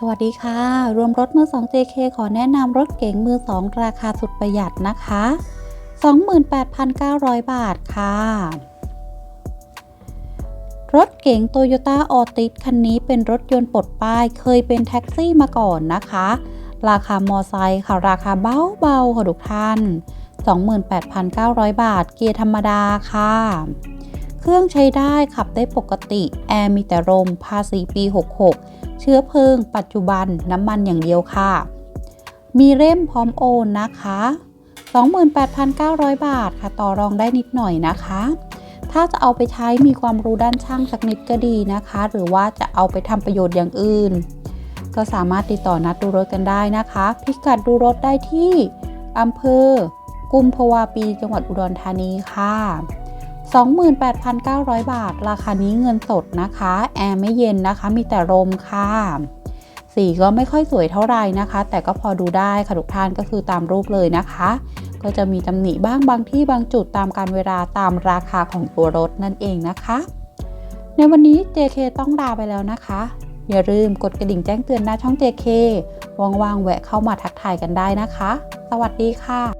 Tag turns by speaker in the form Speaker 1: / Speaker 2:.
Speaker 1: สวัสดีค่ะ รวมรถมือ 2 JK ขอแนะนำรถเก๋งมือ 2 ราคาสุดประหยัดนะคะ 28,900 บาทค่ะ รถเก๋ง Toyota a l t i s คันนี้เป็นรถยนต์ปลดป้าย เคยเป็นแท็กซี่มาก่อนนะคะ ราคามอไซค์ค่ะ ราคาเบาๆค่ะทุกท่าน 28,900 บาท เกียร์ธรรมดาค่ะ เครื่องใช้ได้ขับได้ปกติ แอร์มีแต่ลมภาษีปี 66 ชื้อเพลิง ปัจจุบันน้ำมันอย่างเดียวค่ะ มีเล่มพร้อมโอนนะคะ 28,900 บาทค่ะต่อรองได้นิดหน่อยนะคะ ถ้าจะเอาไปใช้มีความรู้ด้านช่างสักนิดก็ดีนะคะ หรือว่าจะเอาไปทำประโยชน์อย่างอื่น ก็สามารถติดต่อนัดดูรถกันได้นะคะ พิกัดดูรถได้ที่อำเภอ กุมภาวาปีจังหวัดอุดรธานีค่ะ 28,900 บาท ราคานี้เงินสดนะคะ แอร์ไม่เย็นนะคะ มีแต่ลมค่ะ สีก็ไม่ค่อยสวยเท่าไหร่นะคะ แต่ก็พอดูได้ค่ะทุกท่านก็คือตามรูปเลยนะคะ ก็จะมีตำหนิบ้างบางที่บางจุดตามการเวลาตามราคาของตัวรถนั่นเองนะคะ ในวันนี้ JK ต้องลาไปแล้วนะคะ อย่าลืมกดกระดิ่งแจ้งเตือนหน้าช่อง JK ว่างๆแวะเข้ามาทักทายกันได้นะคะ สวัสดีค่ะ